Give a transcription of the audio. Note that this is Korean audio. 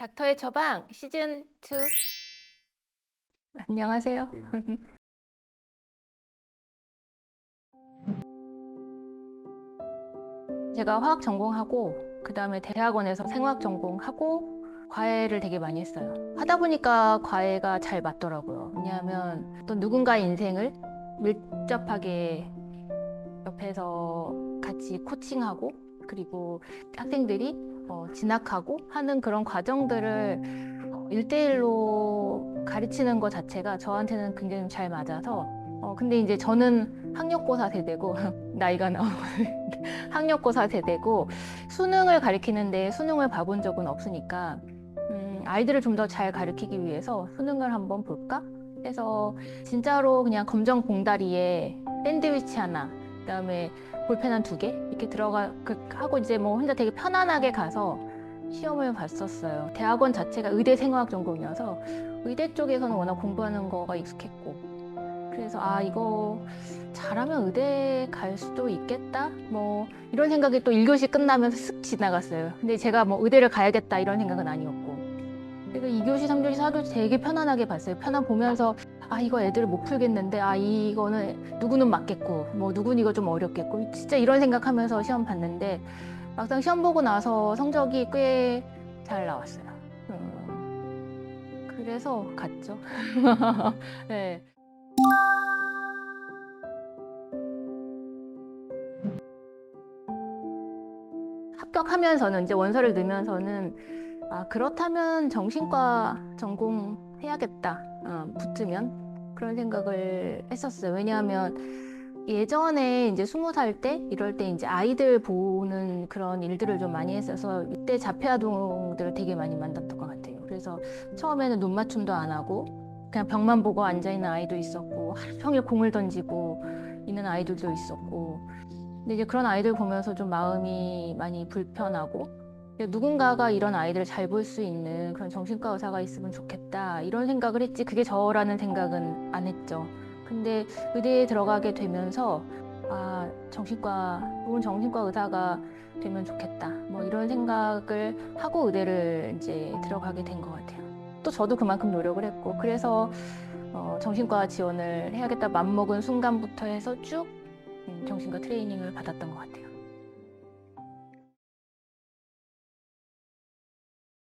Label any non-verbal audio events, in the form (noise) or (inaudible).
닥터의 처방 시즌 2 안녕하세요. (laughs) 제가 화학 전공하고 그 다음에 대학원에서 생화학 전공하고 과외를 되게 많이 했어요. 하다 보니까 과외가 잘 맞더라고요. 왜냐하면 또 누군가의 인생을 밀접하게 옆에서 같이 코칭하고 그리고 학생들이 어, 진학하고 하는 그런 과정들을 어, 1대1로 가르치는 것 자체가 저한테는 굉장히 잘 맞아서 어, 근데 이제 저는 학력고사 세대고 (laughs) 나이가 나오는 (laughs) 학력고사 세대고 수능을 가르치는데 수능을 봐본 적은 없으니까 음, 아이들을 좀 더 잘 가르치기 위해서 수능을 한번 볼까? 해서 진짜로 그냥 검정 봉다리에 샌드위치 하나 그다음에 볼펜 한 두 개 이렇게 들어가 그- 하고 이제 뭐 혼자 되게 편안하게 가서 시험을 봤었어요. 대학원 자체가 의대 생화학 전공이어서 의대 쪽에서는 워낙 공부하는 거가 익숙했고 그래서 아 이거 잘하면 의대 갈 수도 있겠다 뭐 이런 생각이 또 1교시 끝나면서 슥 지나갔어요. 근데 제가 뭐 의대를 가야겠다 이런 생각은 아니었고 그래서 2교시, 3교시, 4교시 되게 편안하게 봤어요. 편안 보면서 아 이거 애들 못 풀겠는데 아 이거는 누구는 맞겠고 뭐 누구는 이거 좀 어렵겠고 진짜 이런 생각하면서 시험 봤는데 막상 시험 보고 나서 성적이 꽤 잘 나왔어요. 음, 그래서 갔죠. (laughs) 네. 합격하면서는 이제 원서를 넣으면서는 아 그렇다면 정신과 전공 해야겠다 어, 붙으면 그런 생각을 했었어요. 왜냐하면 예전에 이제 스무 살 때 이럴 때 이제 아이들 보는 그런 일들을 좀 많이 했어서 이때 자폐 아동들을 되게 많이 만났던 것 같아요. 그래서 처음에는 눈 맞춤도 안 하고 그냥 벽만 보고 앉아 있는 아이도 있었고 하루 종일 공을 던지고 있는 아이들도 있었고 근데 이제 그런 아이들 보면서 좀 마음이 많이 불편하고 누군가가 이런 아이들을 잘 볼 수 있는 그런 정신과 의사가 있으면 좋겠다 이런 생각을 했지 그게 저라는 생각은 안 했죠. 근데 의대에 들어가게 되면서 아 정신과 좋은 정신과 의사가 되면 좋겠다 뭐 이런 생각을 하고 의대를 이제 들어가게 된 것 같아요. 또 저도 그만큼 노력을 했고 그래서 어, 정신과 지원을 해야겠다 맘먹은 순간부터 해서 쭉 음, 정신과 트레이닝을 받았던 것 같아요.